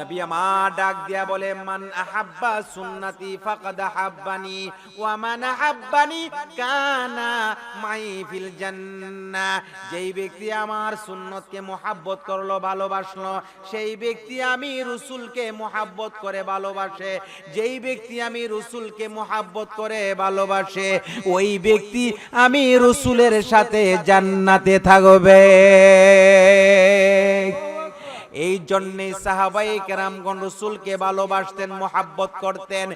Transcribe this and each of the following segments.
নবী আমার ডাক দিয়া বলে, মান আহাব্বা সুন্নতি ফাকাদ আহাব্বানি ওয়া মান আহাব্বানি কানা মাই ফিল জান্নাহ যেই ব্যক্তি আমার সুন্নতকে মোহাব্বত করল, ভালোবাসলো, সেই ব্যক্তি আমি রসুলকে মোহাব্বত করে ভালোবাসে। যেই ব্যক্তি আমি রসুলকে মোহাব্বত করে ভালোবাসে, ওই ব্যক্তি আমি রসুলের সাথে জান্নাতে থাকবে। এই জন্যে সাহাবাই কেরামগণ রসুলকে ভালোবাসতেন, মোহাব্বত করতেন।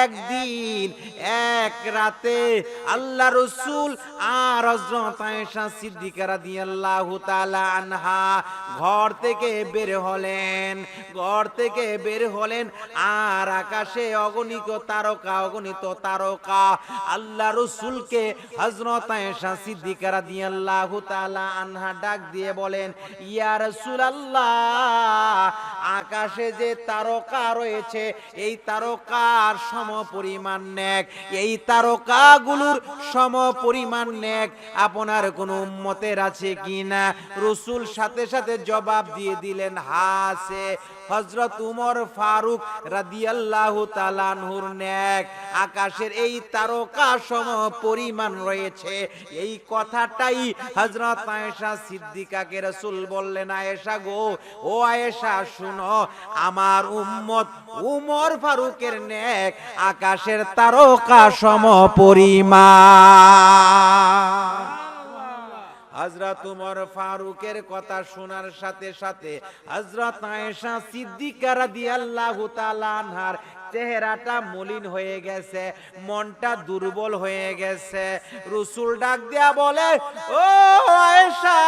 একদিন, এক রাতে আল্লাহ রসুল আর হজরত আয়েশা সিদ্দিকা রাদিয়াল্লাহু তাআলা আনহা ঘর থেকে বের হলেন। ঘর থেকে বের হলেন আর আকাশে অগণিত তারকা অগণিত তারকা আল্লাহ রসুলকে হজরত আয়েশা সিদ্দিকা রাদিয়াল্লাহু তাআলা আনহা ডাক দিয়ে বলেন, ইয়া রাসূলুল্লাহ আকাশে যে তারকা রয়েছে, এই তারকার সম পরিমাণ নেক এই তারকাগুলোর সম পরিমাণ নেক আপনার কোনো উম্মতের আছে কিনা? রসুল সাথে সাথে জবাব দিয়ে দিলেন, হাসে হজরত উমর ফারুক রাদিয়াল্লাহু তালানহুর নেক। আকাশের এই তারকা সম পরিমাণ রয়েছে। এই কথাটাই হজরত আয়েশা সিদ্দিকাকে রসুল বললেন, আয়েশা গো, ও আয়েশা, শুনো, আমার উম্মত উমর ফারুকের নেক আকাশের তারকা সম পরিমাণ। হজরত উমর ফারুকের কথা শোনার সাথে সাথে হজরত আয়েশা সিদ্দিকা রাদিয়াল্লাহু তাআলা আনহার চেহারাটা মলিন হয়ে গেছে, মনটা দুর্বল হয়ে গেছে। রসুল ডাক দিয়া বলে, ও আয়েশা,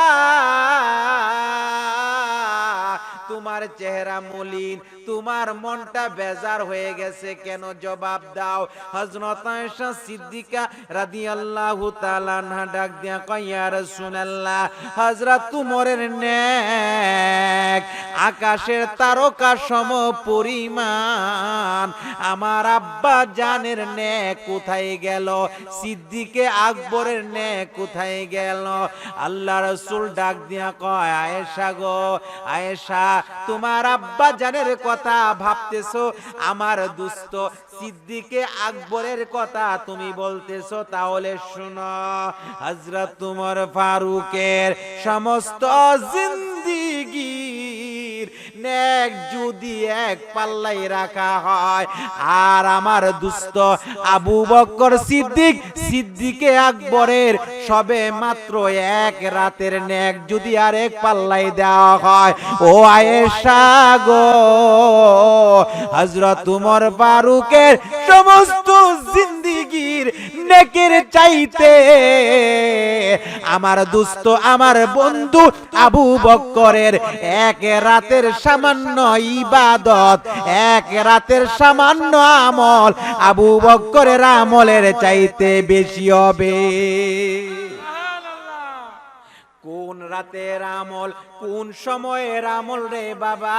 তোমার চেহারা মলিন তোমার মনটা বেজার হয়ে গেছে, কেন জবাব দাও? হযরত আয়েশা সিদ্দিকা রাদিয়াল্লাহু তাআলা আনহা ডাক দিয়া কয় রাসূলুল্লাহ, হযরত উমরের নেক, আকাশের তারকা সম পরিমাণ, আমার আব্বা জানের নেক কোথায় গেল? সিদ্দিকে আকবরের নেক কোথায় গেল? আল্লাহ রাসূল ডাক দিয়া কয়, আয়েশা গো, আয়েশা, তোমার আব্বা জানের কথা ভাবতেছো? আমার দুস্থ সিদ্দিকে আকবরের কথা তুমি বলতেছো, তাহলে শোনো। হযরত তোমার ফারুকের সমস্ত জিন্দিগির নেক যদি এক পাল্লাই রাখা হয়, আর আমার দুস্থ আবু বক্কর সিদ্দিক, সিদ্দিকে আকবরের সবে মাত্র এক রাতের নেক যদি আর এক পাল্লাই দেওয়া হয়, ও আয়েশা গো হজরত উমর ফারুকের সমস্ত জিন্দিগির নেকের চাইতে আমার দুস্থ আমার বন্ধু আবু বক্করের এক রাতের সামান্য ইবাদত এক রাতের সামান্য আমল আবু বক্করের আমলের চাইতে বেশি হবে। কোন রাতের আমল কোন সময়ের আমল রে বাবা?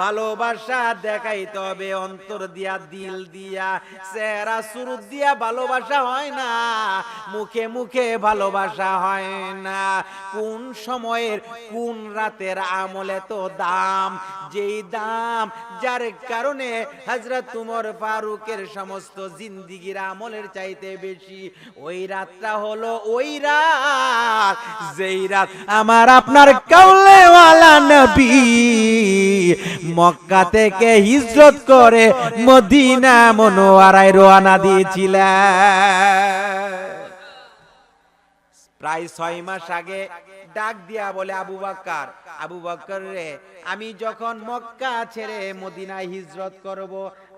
ভালোবাসা দেখাই তবে অন্তর দিয়া, দিল দিয়া, চেহারা শুরু দিয়া ভালোবাসা হয় না, মুখে মুখে ভালোবাসা হয় না। কোন সময়ের, কোন রাতের আমলে তো দাম? যেই দাম, যার কারণে হজরত তুমর ফারুকের সমস্ত জিন্দিগির আমলের চাইতে বেশি, ওই রাতটা হলো ওই রাত, যেই রাত আমার আপনার কাউলেওয়ালা নবী। মক্কা থেকে হিজরত করে মদিনা মনোয়ারায় রোয়ানা দিয়েছিলেন। প্রায় ছয় মাস আগে ডাক দিয়া বলে আবু বাক্কার আবু বাক্কার রে, আমি যখন মক্কা ছেড়ে মদিনায় হিজরত করব,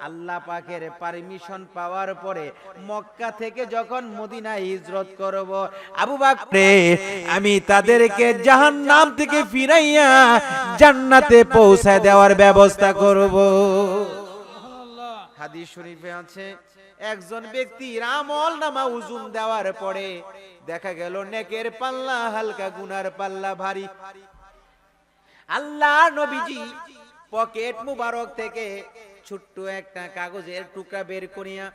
আল্লাহ পাকের পারমিশন পাওয়ার পরে মক্কা থেকে যখন মদিনায় হিজরত করব, আবু বাক্রে আমি তাদেরকে জাহান্নাম থেকে ফিরাইয়া জান্নাতে পৌঁছায় দেওয়ার ব্যবস্থা করব। হাদিস শরীফে আছে, একজন ব্যক্তি আমল নামা উজুম দেওয়ার পরে দেখা গেল নেকের পাল্লা, হালকা গুনার পাল্লা, ভারী। আল্লাহ নবীজি পকেট মুবারক থেকে ছোট্ট একটা কাগজের টুকরা বের করিয়া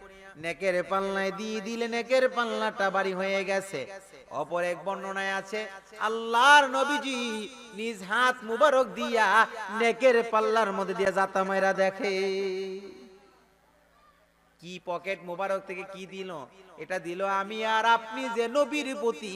নেকের পাল্লায় দিয়ে দিলে নেকের পাল্লাটা বাড়ি হয়ে গেছে। অপর এক বর্ণনায় আছে, আল্লাহর নবীজি নিজ হাত মুবারক দিয়া নেকের পাল্লার মধ্যে দিয়া জাতা মাইরা দেখে। কি পকেট মোবারক থেকে কি দিল? এটা দিল আমি আর আপনি যে নবীর প্রতি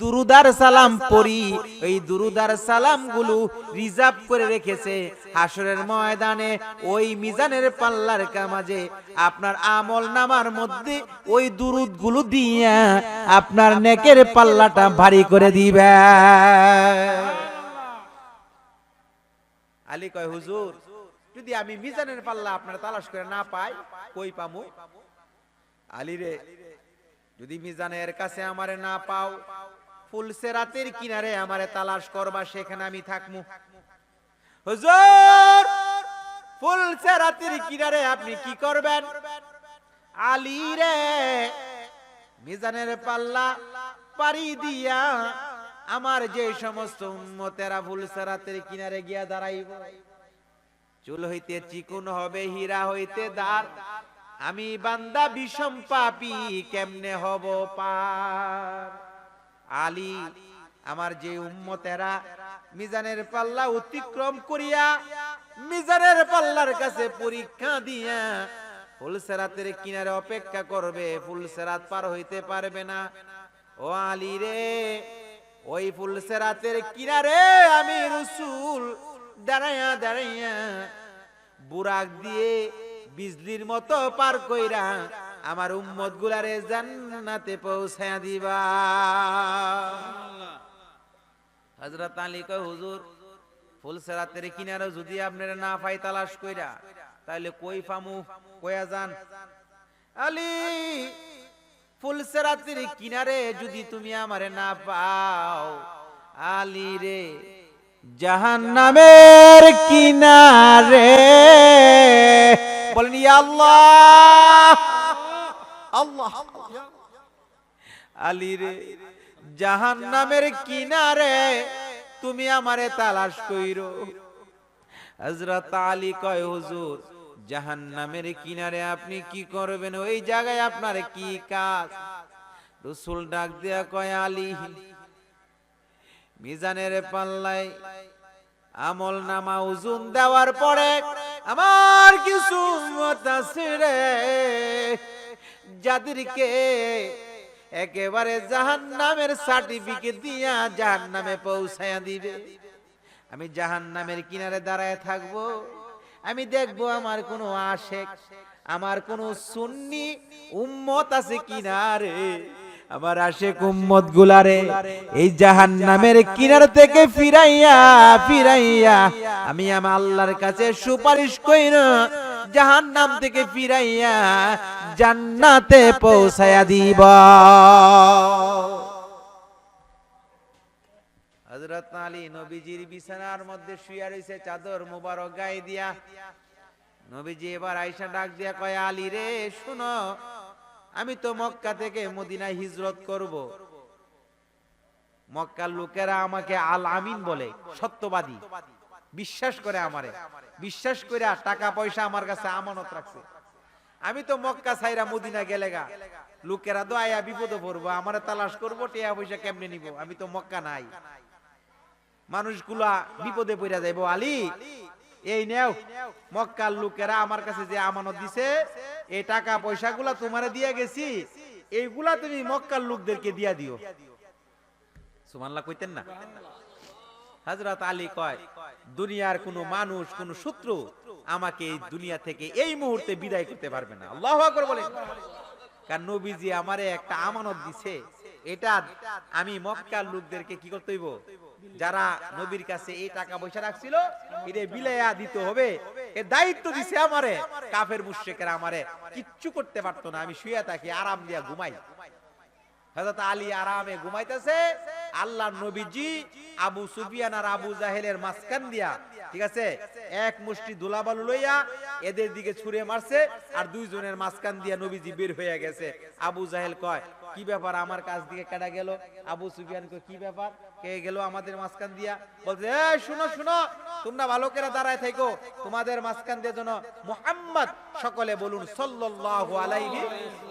দুরুদার সালাম পড়ি, এই দুরুদার সালামগুলো রিজার্ভ করে রেখেছে হাসরের ময়দানে, ওই মিজানের পাল্লার কামাজে। আপনার আমল নামার মধ্যে ওই দুরুদগুলো দিয়া আপনার নেকের পাল্লাটা ভারী করে দিবে। আলী কয়, হুজুর যদি আমি মিজানের পাল্লা আপনার তালাশ করে না পাই, কই পামু? আলী রে যদি মিজানের কাছে আমারে না পাও ফুলসে রাতের কিনারে আমারে তালাশ করবা, সেখানে আমি থাকমু। হুজুর ফুলসে রাতের কিনারে আপনি কি করবেন? আলী রে মিজানের পাল্লা পারি দিয়া আমার যে সমস্ত উম্মতেরা ফুলসে রাতের কিনারে গিয়া দাঁড়াইব। চুল হইতে চিকুন হবে, হীরা হইতে দার। আমি বান্দা, বিষম পাপি, কেমনে হব পার? আলী, আমার যে উম্মতেরা মিজানের পাল্লা অতিক্রম করিয়া মিজানের পাল্লার কাছে পরীক্ষা দিয়া ফুলসেরাতের কিনারে অপেক্ষা করবে ফুলসেরাত পার হইতে পারবে না। ও আলী রে, ওই ফুলসেরাতের কিনারে আমি রসুল দাঁড়াইয়া দাঁড়াইয়া বুরাক দিয়ে বিজলির মতো পার কইরা আমার উম্মত গুলারে জান্নাতে পৌঁছায়া দিবা। হযরত আলী কয়, হুজুর, ফুলসেরাতের কিনারে যদি আপনারা না পাই তালাশ কইরা, তাহলে কই ফামু কয়া যান? আলী, ফুলসেরাতের কিনারে যদি তুমি আমারে না পাও, আলী রে জাহান নামের কিনারে। বলেন আল্লাহ আল্লাহ জাহান নামের কিনারে তুমি আমারে তালাশ কইরো। হযরত আলী কয়, হুজুর জাহান নামের কিনারে আপনি কি করবেন? ওই জায়গায় আপনার কি কাজ? রসুল ডাক দেয়া কয়, আলী মিজানের পাল্লায় আমল নামা ওজন দেওয়ার পরে আমার কিছু উম্মত আছে রে, যাদেরকে একেবারে জাহান নামের সার্টিফিকেট দিয়া জাহান নামে পৌঁছায়া দিবে। আমি জাহান নামের কিনারে দাঁড়ায় থাকব, আমি দেখব আমার কোনো আশেক, আমার কোনো সুন্নি উম্মত আছে কিনারে আমার আশেক উম্মত গুলারে এই জাহান নামের কিনার থেকে ফিরাইয়া ফিরাইয়া, আমি আমার আল্লাহর কাছে সুপারিশ করি না জাহান নাম থেকে ফিরাইয়া জান্নাতে পৌঁছায়া দিব। হযরত আলী নবীজির বিছানার মধ্যে শুয়ে রয়েছে চাদর মুবারক গায়ে দিয়া। নবীজি এবার আয়সা ডাক দিয়া কয়, আলী রে, শুনো আমি তো মক্কা থেকে মদিনায় হিজরত করব। মক্কার লোকেরা আমাকে আল আমিন বলে, সত্যবাদী। বিশ্বাস করে আমারে। বিশ্বাস করে টাকা পয়সা আমার কাছে আমানত রাখছে। আমি তো মক্কা সাইরা মদিনা গেলে গা। লোকেরা তো আয়া বিপদে পড়ব, আমারে তালাশ করব, টিয়া পয়সা কেমনে নিব? আমি তো মক্কা নাই। মানুষগুলা বিপদে পড়ে যাইবো। আলী এই নেও, মক্কার লোকেরা আমার কাছে যে আমানত দিছে, এই টাকা পয়সাগুলা তোমারে দিয়ে গেছি, এইগুলা তুমি মক্কার লোকদেরকে দিয়া দিও। সুমানলা কইতেন না? হযরত আলী কয়, দুনিয়ার কোনো মানুষ, কোন শত্রু আমাকে এই দুনিয়া থেকে এই মুহূর্তে বিদায় করতে পারবে না। আল্লাহু আকবার বলেন কারণ নবীজি আমারে একটা আমানত দিছে, এটা আমি মক্কার লোকদেরকে কি করতে হইব? যারা নবীর কাছে এই টাকা পয়সা রাখছিল এটা বিলাইয়া দিতে হবে। এ দায়িত্ব দিছে আমারে, কাফের মুশরিকেরা আমারে। কিচ্ছু করতে পারতো না, আমি শুয়ে থাকি, আরাম দিয়া ঘুমাই। হযরত আলী আরামে ঘুমাইতেছে, আল্লাহর নবীজি আবু সুফিয়ান আর আবু জাহেলের মাঝখান দিয়া, ঠিক আছে, এক মুষ্টি ধুলাবালু লইয়া এদের দিকে ছুঁড়ে মারছে আর দুইজনের মাঝখান দিয়া নবীজি বের হয়ে গেছে। আবু জাহেল কয়, কি ব্যাপার? আমার কাছ দিকে কাটা গেল? আবু সুফিয়ান কয়, কি ব্যাপার? কে গেল আমাদের মাঝখান দিয়া? বলছে, এ, শুনো শুনো, তোমরা ভালো করে দাঁড়ায় থাকো। তোমাদের মাঝখান দিয়ে যেন মোহাম্মদ সকলে বলুন, সাল্লাল্লাহু আলাইহি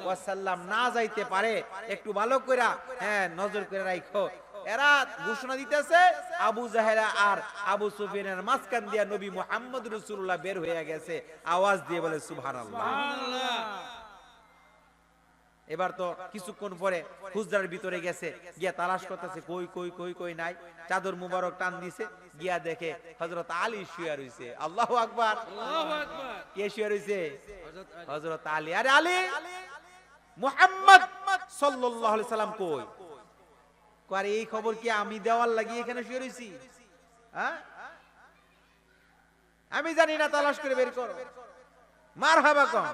ওয়াসাল্লাম, না যাইতে পারে। একটু ভালো করে হ্যাঁ নজর করে রাখো এরা ঘোষণা দিতেছে, আবু জাহেরা আর আবু সুফিয়ানের মাঝখান দিয়া নবী মুহাম্মদ রাসূলুল্লাহ বের হয়ে গেছে। আওয়াজ দিয়ে বলে, সুবহানাল্লাহ। এবার তো কিছুক্ষণ পরে হুজরার ভিতরে গেছে গিয়া তালাশ করতেছে কই কই কই কই নাই। চাদর মুবারক টান দিছে গিয়া দেখে হযরত আলী শুয়ে রইছে। আল্লাহু আকবার। কে শুয়ে রইছে? হযরত আলী। আরে আলী! মুহাম্মদ সাল্লাল্লাহু আলাইহি সাল্লাম কই? কয় এই খবর কি আমি দেওয়াল লাগিয়ে এখানে শুয়ে রইছি? হ্যাঁ? আমি জানি না তালাশ করে বের করো। মার হাবা কম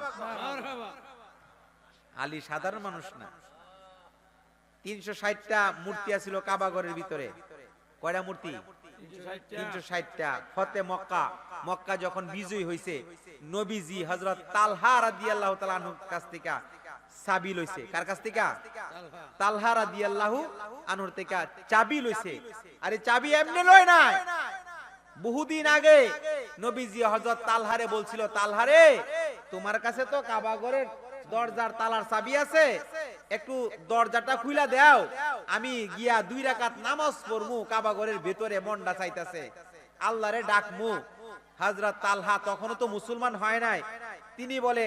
আলী সাধারণ মানুষ না। তিনশো ষাটটা মূর্তি আছিল কাবাগরের ভিতরে। কয়টা মূর্তি? বহুদিন আগে নবীজি হজরত তালহারে বলছিল, তালহারে, তোমার কাছে তো কাবাগরের দরজার তালার চাবি আছে, একটু দরজাটা খুইলা দাও। আমি গিয়া দুই রাকাত নামাজ পড়মু কাবাগরের ভেতরে মন্ডা চাইতাছে। আল্লাহরে ডাকমু। হযরত তালহা তখনও তো মুসলমান হয় নাই। তিনি বলে,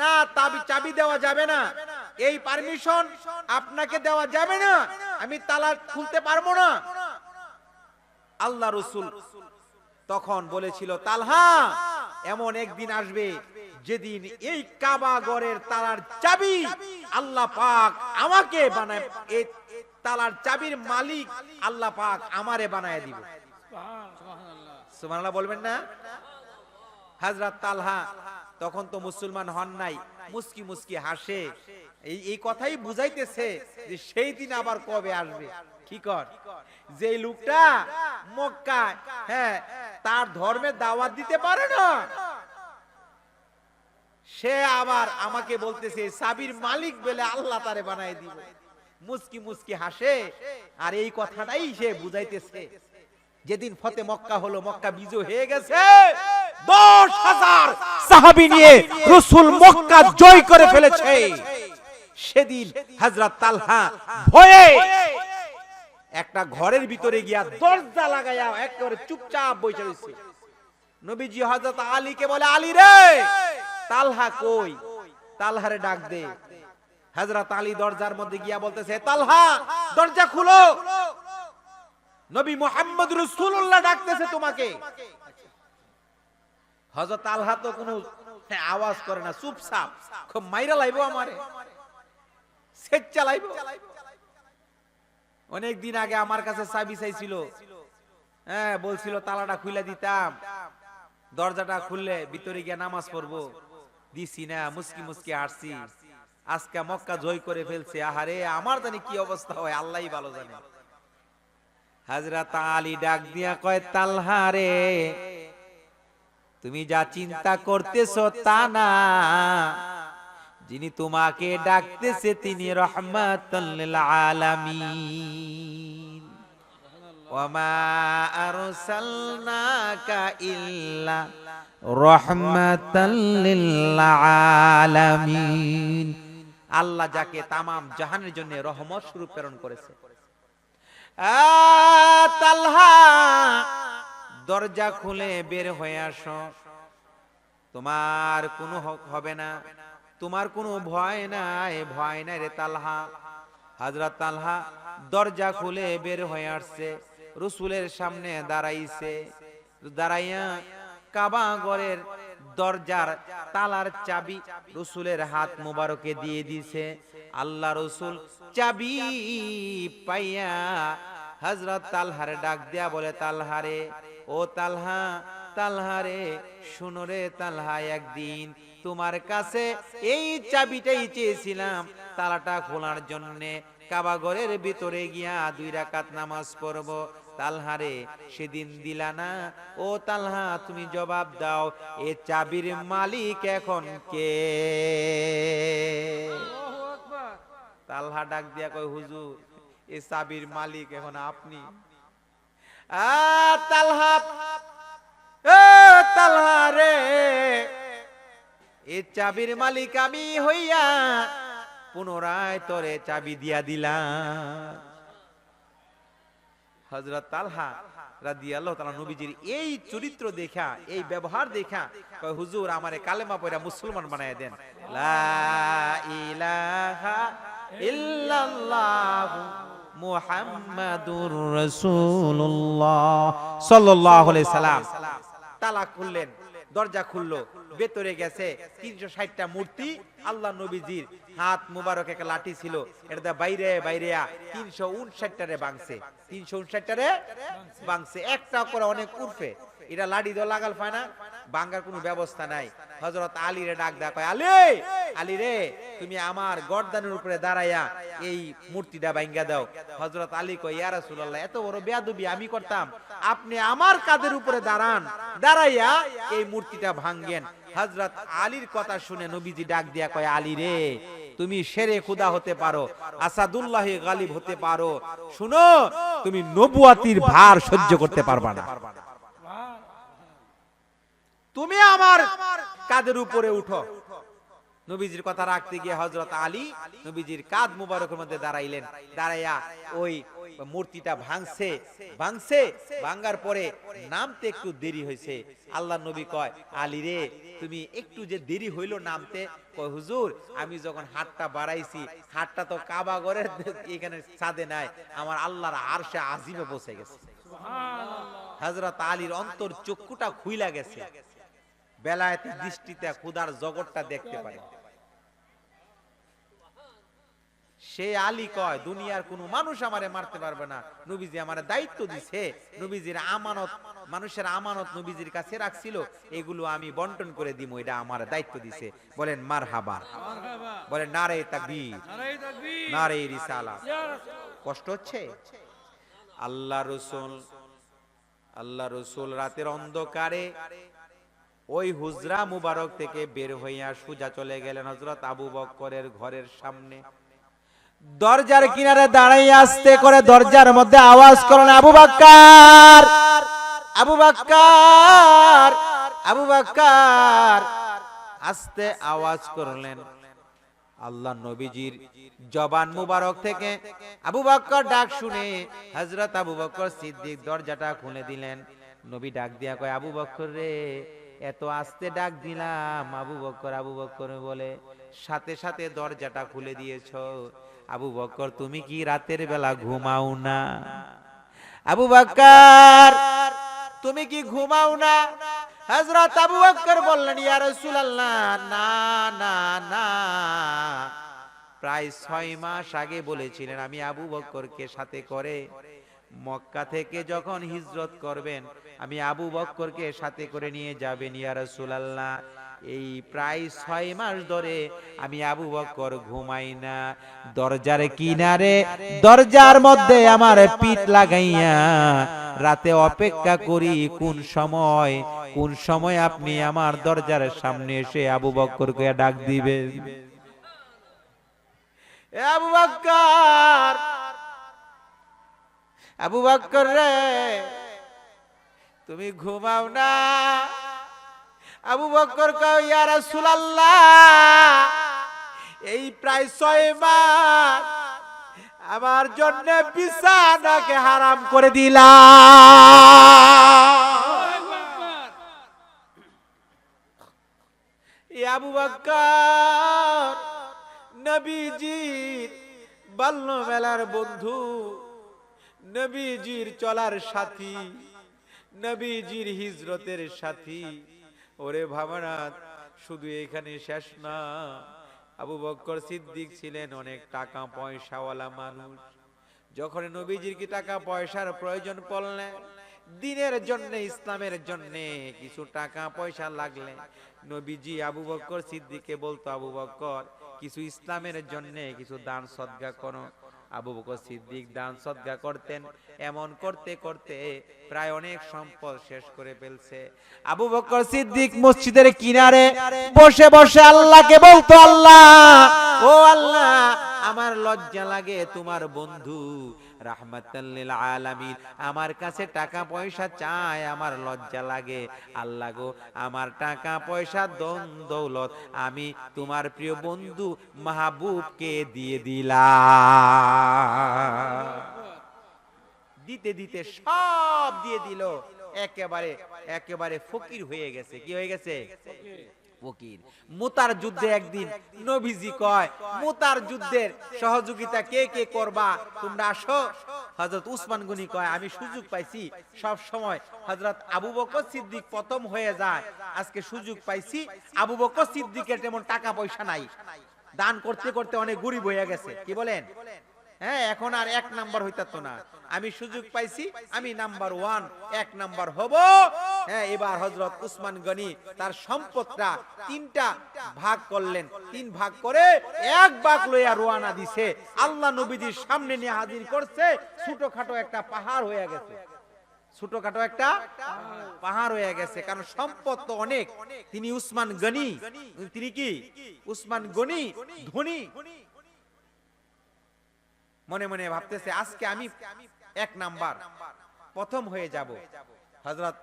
না, তাবি চাবি দেওয়া যাবে না। এই পারমিশন আপনাকে দেওয়া যাবে না। আমি তালা খুলতে পারব না। আল্লাহ রসুল তখন বলেছিল, তালহা, এমন একদিন আসবে যেদিন এই কাবাগরের তালার চাবি আল্লাহ পাক আমাকে বানায় এই তালার চাবির মালিক আল্লাহ পাক আমারে বানায় দিব। সুবহানাল্লাহ বলবেন না? হাজরাত তালহা, তখন তো মুসলমান হন নাই, মুস্কি মুস্কি হাসে। এই এই কথাই বুঝাইতেছে যে সেই দিন আবার কবে আসবে? কি কর? যে লোকটা মক্কা হ্যাঁ তার ধর্মের দাওয়াত দিতে পারে না। সে আবার আমাকে বলতেছে, সাবির মালিক বলে আল্লাহ তারে বানাই দিব। মুস্কি মুস্কি হাসে, আর এই কথাটাই সে বুঝাইতেছে। যেদিন ফতে মক্কা হলো, মক্কা বিজয় হয়ে গেছে। দশ হাজার সাহাবি নিয়ে রসুল মক্কা জয় করে ফেলেছে। সেদিন হাজরাত তালহা ভয়ে একটা ঘরের ভিতরে গিয়া দরজা লাগাইয়া একেবারে চুপচাপ বসে রয়েছে নবীজি হযরত আলীকে বলে, আলী রে! তালহা কই? তালহারে ডাক দে। হযরত আলী দরজার মধ্যে গিয়া বলতেছে, তালহা, দরজা খুলো। নবী মোহাম্মদ রাসূলুল্লাহ ডাকতেছে তোমাকে। হযরত তালহা তো কোনো আওয়াজ করে না, চুপচাপ, খুব মাইরা লাইবো আমারে। অনেক দিন আগে আমার কাছে চাবি চাইছিল। হ্যাঁ বলছিল, তালাটা খুলে দিতাম। দরজাটা খুললে ভিতরে গিয়ে নামাজ পড়ব। দিছি না, মুসকি মুসকি হাসছি আজকে মক্কা জয় করে ফেলছে, আহারে, আমার জানি কি অবস্থা হয় আল্লাহই ভালো জানে। আলী ডাক দিয়া কয় তুমি যা চিন্তা করতেছো তা না। যিনি তোমাকে ডাকতেছে, তিনি রহমাতুল আলামিন। ইল্লা রহমাতাল আল্লাহ যাকে তামাম জাহানের জন্য রহমত স্বরূপ প্রেরণ করেছে। দরজা খুলে বের হয়ে আসো। তোমার কোনো হবে না। তোমার কোনো ভয় নাই ভয় নাই রে তালহা। হাজরত তালহা, দরজা খুলে বের হয়ে আসছে। রসুলের সামনে দাঁড়াইছে। দাঁড়াইয়া কাবা ঘরের দরজার তালার চাবি রসুলের হাত মুবারকে দিয়ে দিছে। আল্লাহ রসুল চাবি পাইয়া হজরত তালহারে ডাক দেয়া বলে তালহারে ও তালহা তালহারে শুনো রে তালহা, একদিন তোমার কাছে এই চাবিটাই চেয়েছিলাম। তালাটা খোলার জন্যে কাবাগরের ভিতরে গিয়া দুই রাকাত নামাজ পড়ব। তালহারে সেদিন দিলা না। ও তালহা তুমি জবাব দাও এ চাবির মালিক এখন কে? তালহা ডাক দিয়া কয় হুজুর এ চাবির মালিক এখন আপনি? আ তালহা এ তালহা রে এ চাবির মালিক আমি হইয়া পুনরায় তোরে চাবি দিয়া দিলাম। হযরত তালহা রাদিয়াল্লাহু তাআলা নবীজির এই চরিত্র দেখা, এই ব্যবহার দেখা হুজুর, আমারে কালেমা পড়া মুসলমান বানায় দেন। লা ইলাহা মুহাম্মাদুর সাল্লাম তালা খুললেন দরজা খুললো ভেতরে গেছে। তিনশো ষাটটা মূর্তি আল্লাহ নবীজির হাত মুবারক একটা লাঠি ছিল। এটা বাইরে বাইরে তিনশো উনষাটটারে বাংছে তিনশো উনষাটটারে বাংছে একটা করে অনেক উর্ফে। এটা লাঠি দিয়ে লাগাল পায় না। বাঙ্গার কোনো ব্যবস্থা নাই। হজরত আলী রে ডাক দেয়া আলী! আলী রে, তুমি আমার গর্দানের উপরে দাঁড়াইয়া এই মূর্তিটা ভাঙ্গা দাও। হজরত আলী কয়, ইয়া রাসূলুল্লাহ, এত বড় বেয়াদবি আমি করতাম। আপনি আমার কাদের উপরে দাঁড়ান। দাঁড়াইয়া এই মূর্তিটা ভাঙ্গেন হজরত আলীর কথা শুনে নবীজি ডাক দিয়া কয়, আলী রে, তুমি শেরে খুদা হতে পারো, আসাদুল্লাহ গালিব হতে পারো। শুনো, তুমি নবুয়াতির ভার সহ্য করতে পারবা না। তুমি আমার কাদের উপরে উঠো? নবীজির কথা রাখতে গিয়ে হজরত আলী নবীজির কাদ মুবারকের মধ্যে দাঁড়াইলেন। দাঁড়াইয়া ওই মূর্তিটা ভাঙছে ভাঙছে ভাঙ্গার পরে নামতে একটু দেরি হয়েছে। আল্লাহ নবী কয় আলী রে তুমি একটু যে দেরি হইল নামতে কয় হুজুর আমি যখন হাতটা বাড়াইছি হাতটা তো কাবা ঘরের এখানে ছাদে নাই আমার আল্লাহর আরশে আজিমে বসে গেছে। হযরত আলীর অন্তর চক্ষুটা খুইলা গেছে। বেলায়েতি দৃষ্টিতে খুদার জগৎটা দেখতে পারে সে আলী কয় দুনিয়ার কোন মানুষ আমারে মারতে পারবে না। নবীজি আমারে দায়িত্ব দিছে। নবীজির আমানত মানুষের আমানত নবীজির কাছে রাখছিল। এগুলো আমি বন্টন করে দিব এটা আমার দায়িত্ব দিছে। বলেন মার হাবা বলেন নারে তাকবীর। নারে রিসালা। কষ্ট হচ্ছে? আল্লাহ রসুল আল্লাহ রসুল রাতের অন্ধকারে ওই হুজরা মুবারক থেকে বের হইয়া সুজা চলে গেলেন হজরত আবু বক্করের ঘরের সামনে। দরজার কিনারে দাঁড়াই আসতে করে দরজার মধ্যে আওয়াজ করেন আবু বাক্কার আবু বাক্কার আবু বাক্কার। আস্তে আওয়াজ করলেন। আল্লাহ নবীজির জবান মুবারক থেকে আবু বক্কর ডাক শুনে হযরত আবু বক্কর সিদ্দিক দরজাটা খুলে দিলেন। নবী ডাক দিয়া কয়, আবু বক্কর রে, এত আস্তে ডাক দিলাম। আবু বক্কর আবু বক্কর বলে, সাথে সাথে দরজাটা খুলে দিয়েছ। আবু বক্কর তুমি কি রাতের বেলা ঘুমাও না? আবু বক্কর তুমি কি ঘুমাও না? হযরত আবু বক্কর বললেন, ইয়া রাসূলুল্লাহ, না না না। প্রায় ছয় মাস আগে বলেছিলেন, আমি আবু বক্করকে সাথে করে মক্কা থেকে যখন হিজরত করবেন আমি আবু বক্করকে সাথে করে নিয়ে যাবেন, ইয়া রাসূলুল্লাহ। এই প্রায় ছয় মাস ধরে আমি আবু বক্কর ঘুমাই না। দরজার কিনারে, দরজার মধ্যে আমার পিঠ লাগাইয়া রাতে অপেক্ষা করি কোন সময় কোন সময় আপনি আমার দরজার সামনে এসে আবু বক্করকে ডাক দিবেন। আবু বক্কর! আবু বক্কর রে! তুমি ঘুমাও না। আবু বক্কর কও, ইয়া রাসূলুল্লাহ, এই প্রায় ছয় মাস আমার জন্য বিছানাকে হারাম করে দিলাম। আবু বক্কর, নবীজির বন্ধু, নবীজির চলার সাথী নবীজির হিজরতের সাথী। ওরে ভাবনাথ শুধু এখানে শেষ না, আবু বক্কর সিদ্দিক ছিলেন অনেক টাকা পয়সাওয়ালা মানুষ। যখন নবীজির কি টাকা পয়সার প্রয়োজন পড়লে, দিনের জন্য, ইসলামের জন্য কিছু টাকা পয়সা লাগলে, নবীজি আবু বক্কর সিদ্দিককে বলতো, আবু বক্কর, কিছু ইসলামের জন্য কিছু দান সদ্গা করো। আবু বকর সিদ্দিক দান সদ্গা করতেন। এমন করতে করতে প্রায় অনেক সম্পদ শেষ করে ফেলছে। আবু বকর সিদ্দিক মসজিদের কিনারে বসে বসে আল্লাহকে বলতো, আল্লাহ, ও আল্লাহ, আমার লজ্জা লাগে তোমার বন্ধু। রাহমাতাল লিল আলামিন। আমার কাছে টাকা পয়সা চায় আমার লজ্জা লাগে। আল্লাহ গো, আমার টাকা পয়সা দন দৌলত। আমি তোমার প্রিয় বন্ধু মাহবুবকে দিয়ে দিলাম। দিতে দিতে সব দিয়ে দিল। একেবারে একেবারে ফকির হয়ে গেছে। কি হয়ে গেছে? ফকির। মুতার যুদ্ধে একদিন নবীজি কয় মুতার যুদ্ধের সহযোগিতা কে কে করবা? তোমরা আসো। হযরত উসমান গনি কয় আমি সুযোগ পাইছি। সব সময় হযরত আবু বকর সিদ্দিক প্রথম হয়ে যায়। আজকে সুযোগ পাইছি। আবু বকর সিদ্দিকের তেমন টাকা পয়সা নাই। দান করতে করতে অনেক গরিব হয়ে গেছে। কি বলেন? হ্যাঁ এখন আর এক নাম্বার হইতাতো না। আমি সুযোগ পাইছি আমি নাম্বার ওয়ান এক নাম্বার হব। হ্যাঁ এবার হজরত উসমান গনি তার সম্পদটা তিনটা ভাগ করলেন। তিন ভাগ করে এক ভাগ লইয়া রোয়ানা দিছে। আল্লাহ নবীজির সামনে নিয়ে হাজির করছে। ছোটখাটো একটা পাহাড় হয়ে গেছে। ছোটখাটো একটা পাহাড় হয়ে গেছে। কারণ সম্পদ তো অনেক। তিনি উসমান গনি। তিনি কি? উসমান গনি ধনী। মনে মনে ভাবতেছে আজকে আমি এক নাম্বার। প্রথম হয়ে যাব। হযরত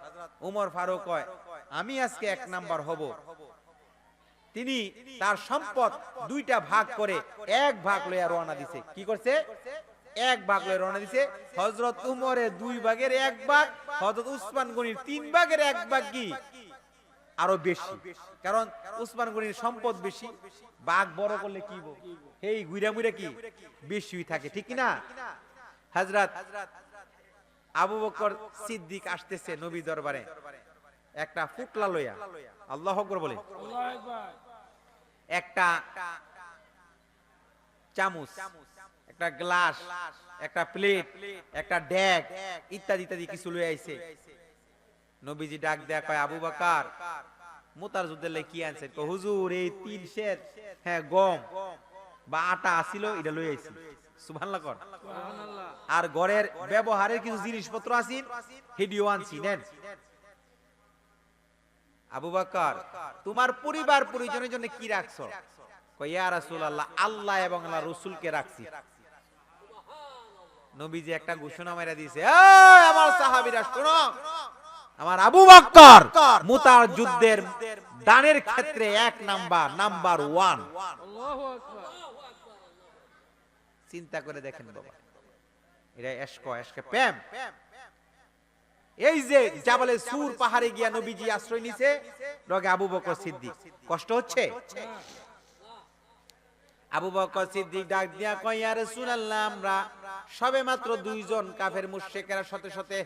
উমর ফারুক আমি আজকে এক নাম্বার হব। তিনি তার সম্পদ দুইটা ভাগ করে এক ভাগ লইয়া রওনা দিছে। কি করছে? এক ভাগ লইয়া রওনা দিছে। হযরত উমরের দুই ভাগের এক ভাগ, হযরত উসমান গনির তিন ভাগের এক ভাগ কি? আরও বেশি। কারণ উসমান গনির সম্পদ বেশি। বাঘ বড় করলে কি? এই গুইরা মুইরা কি? বেশি থাকে। ঠিক না? হাজরাত আবু বকর সিদ্দিক আসতেছে নবী দরবারে। একটা ফুটলা লইয়া। আল্লাহ আকবার বলে। একটা চামচ, একটা গ্লাস, একটা প্লেট, একটা ড্যাগ ইত্যাদি ইত্যাদি কিছু লই আইছে। নবীজি ডাক দেয়া কয়, আবু বকর মুতার যুদ্ধের লাই কি আনছেন? কয়, হুজুর, এই তিন শের হ্যাঁ গম বা আটা আসিল এটা লই আইছি। সুবহানাল্লাহ কর। আর ঘরের ব্যবহারের কিছু জিনিসপত্র আছিন হেডিও আনছি নেন। আবু বকর তোমার পরিবার পরিজনের জন্য কি রাখছো? ইয়া রাসূলুল্লাহ আল্লাহ এবং আল্লাহ রাসূলকে রাখছি। নবীজি একটা ঘোষণা মেরে দিয়েছে আমার সাহাবীরা শোনো আমার আবু বকর মুতার যুদ্ধের দানের ক্ষেত্রে এক নাম্বার নাম্বার ওয়ান। চিন্তা করে দেখেন বাবা। এটা এশক, এশকে প্রেম। এই যে জাবালে সুর পাহাড়ে গিয়া নবীজি আশ্রয় নিছে, রগে আবু বকর সিদ্দিক। কষ্ট হচ্ছে? আবু বকর সিদ্দিক ডাক দিয়া কয়, ইয়া রাসূলুল্লাহ, আমরা সবে মাত্র দুইজন কাফের মুশরিকেরা সাথে সাথে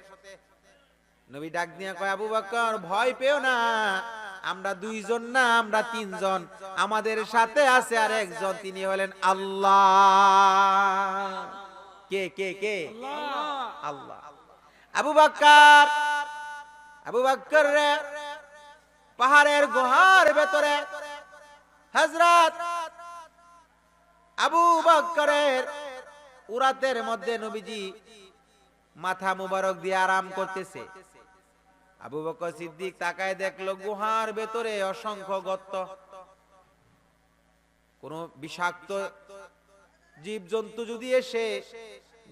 নবী ডাক দিয়া কয়, আবু বকর, ভয় পেও না। আমরা দুইজন না, আমরা তিনজন। আমাদের সাথে আছে আর একজন, তিনি হলেন আল্লাহ। কে কে কে? আল্লাহ। আবু বকর আবু বকর রে, পাহাড়ের গুহার ভেতরে। হযরত আবু বকরের উরাতের মধ্যে নবীজি মাথা মুবারক দিয়ে আরাম করতেছে। আবু বকর সিদ্দিক তাকায় দেখল গুহার ভেতরে অসংখ্য গর্ত। কোন বিষাক্ত জীব জন্তু যদি এসে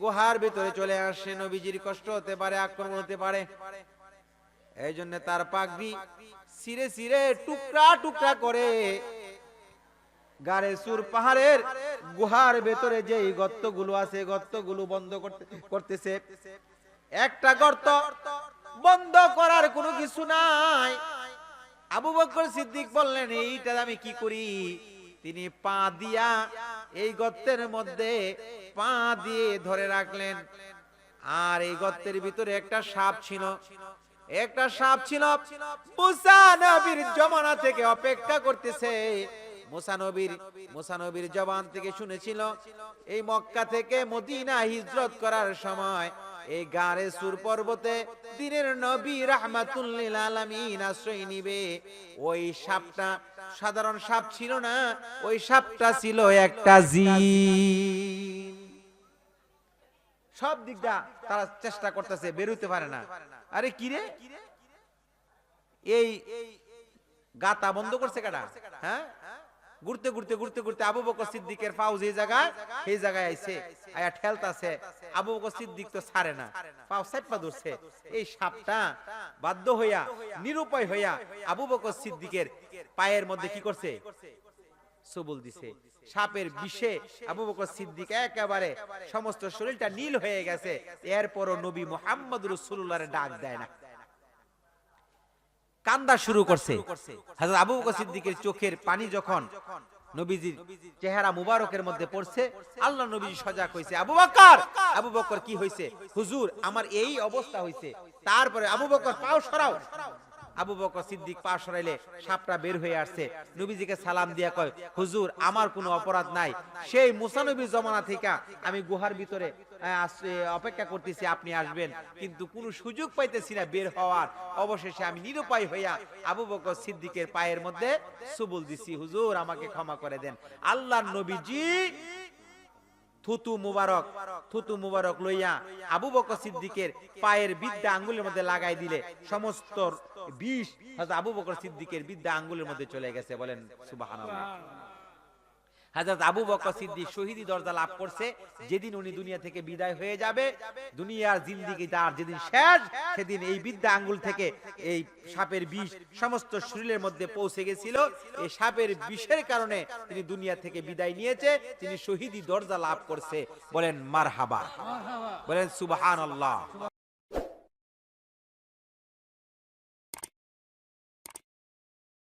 গুহার ভেতরে চলে আসে, নবীজির কষ্ট হতে পারে, আক্রমণ হতে পারে। এই জন্য তার পাগড়ি সিরে সিরে টুকরা টুকরা করে গারে সুর পাহাড়ের গুহার ভেতরে যে গর্তগুলো আছে, গর্তগুলো বন্ধ করতে করতেছে। একটা গর্ত বন্ধ করার কোনো কিছু নাই। আবু বকর সিদ্দিক বললেন, এইটা আমি কি করি? তিনি পা দিয়া এই গর্তের মধ্যে পা দিয়ে ধরে রাখলেন। আর এই গর্তের ভিতরে একটা সাপ ছিল। একটা সাপ ছিল মুসা নবীর জমানা থেকে অপেক্ষা করতেছে। মুসা নবীর মুসা নবীর জবান থেকে শুনেছিল, এই মক্কা থেকে মদিনা হিজরত করার সময় এই গারে সুর পর্বতে দিনের নবী রাহমাতুল্লিল আলামিন আশ্রয় নিবে। ওই সাপটা সাধারণ সাপ ছিল না, ওই সাপটা ছিল একটা জিন। সব দিকটা তারা চেষ্টা করতেছে, বেরোতে পারে না। আরে কি রে? এই গাতা বন্ধ করছে কাটা হ্যাঁ? ঘুরতে ঘুরতে ঘুরতে ঘুরতে আবু বকর সিদ্দিকের পাও যে জায়গায় সেই জায়গায় আইছে। আয়া ঠেলতাছে। আবু বকর সিদ্দিক তো ছাড়ে না। পাও সাইপা ধরছে। এই সাপটা বাধ্য হইয়া, নিরুপায় হইয়া আবু বকর সিদ্দিকের পায়ের মধ্যে কি করছে? সবল দিছে। সাপের বিষে আবু বকর সিদ্দিক একেবারে সমস্ত শরীরটা নীল হয়ে গেছে। এরপরও নবী মোহাম্মদ রসুল্লাহর ডাক দেয় না। কান্দা শুরু করছে। হাজরত আবু বকর সিদ্দিকের চোখের পানি যখন নবীজির চেহারা মুবারকের মধ্যে পড়ছে আল্লাহ নবীজি সজাগ হইছে। আবু বকর! আবু বকর কি হইছে? হুজুর আমার এই অবস্থা হইছে। তারপরে আবু বকর পাও সরাও। আবু বকর সিদ্দিক পা সরাইলে সাপটা বের হয়ে আসছে। নবীজিকে সালাম দিয়া কয় হুজুর আমার কোনো অপরাধ নাই। সেই মুসানবীর জমানা থেকে আমি গুহার ভিতরে অপেক্ষা করতেছি, আপনি আসবেন। কিন্তু কোনো সুযোগ পাইতেছি না বের হওয়ার। অবশেষে আমি নিরুপায় হইয়া আবু বকর সিদ্দিকের পায়ের মধ্যে সুবুল দিছি। হুজুর, আমাকে ক্ষমা করে দেন। আল্লাহ নবীজি থুতু মুবারক থুতু মুবারক লইয়া আবু বকর সিদ্দিকের পায়ের বিদ্যা আঙ্গুলের মধ্যে লাগাই দিলে সমস্ত বিষ আবু বকর সিদ্দিকের বিদ্যা আঙ্গুলের মধ্যে চলে গেছে। বলেন, সুবহানাল্লাহ। হাজরত আবু বকর সিদ্দিক শহীদি দরজা লাভ করছে, যেদিন উনি দুনিয়া থেকে বিদায় হয়ে যাবে, দুনিয়ার জিন্দিগি তার যেদিন শেষ, সেদিন এই বিদ্যা আঙ্গুল থেকে এই সাপের বিষ সমস্ত শরীরের মধ্যে পৌঁছে গেছিল। এই সাপের বিষের কারণে তিনি দুনিয়া থেকে বিদায় নিয়েছে, তিনি শহীদি দরজা লাভ করছে। বলেন, মারহাবা। বলেন, সুবহানাল্লাহ।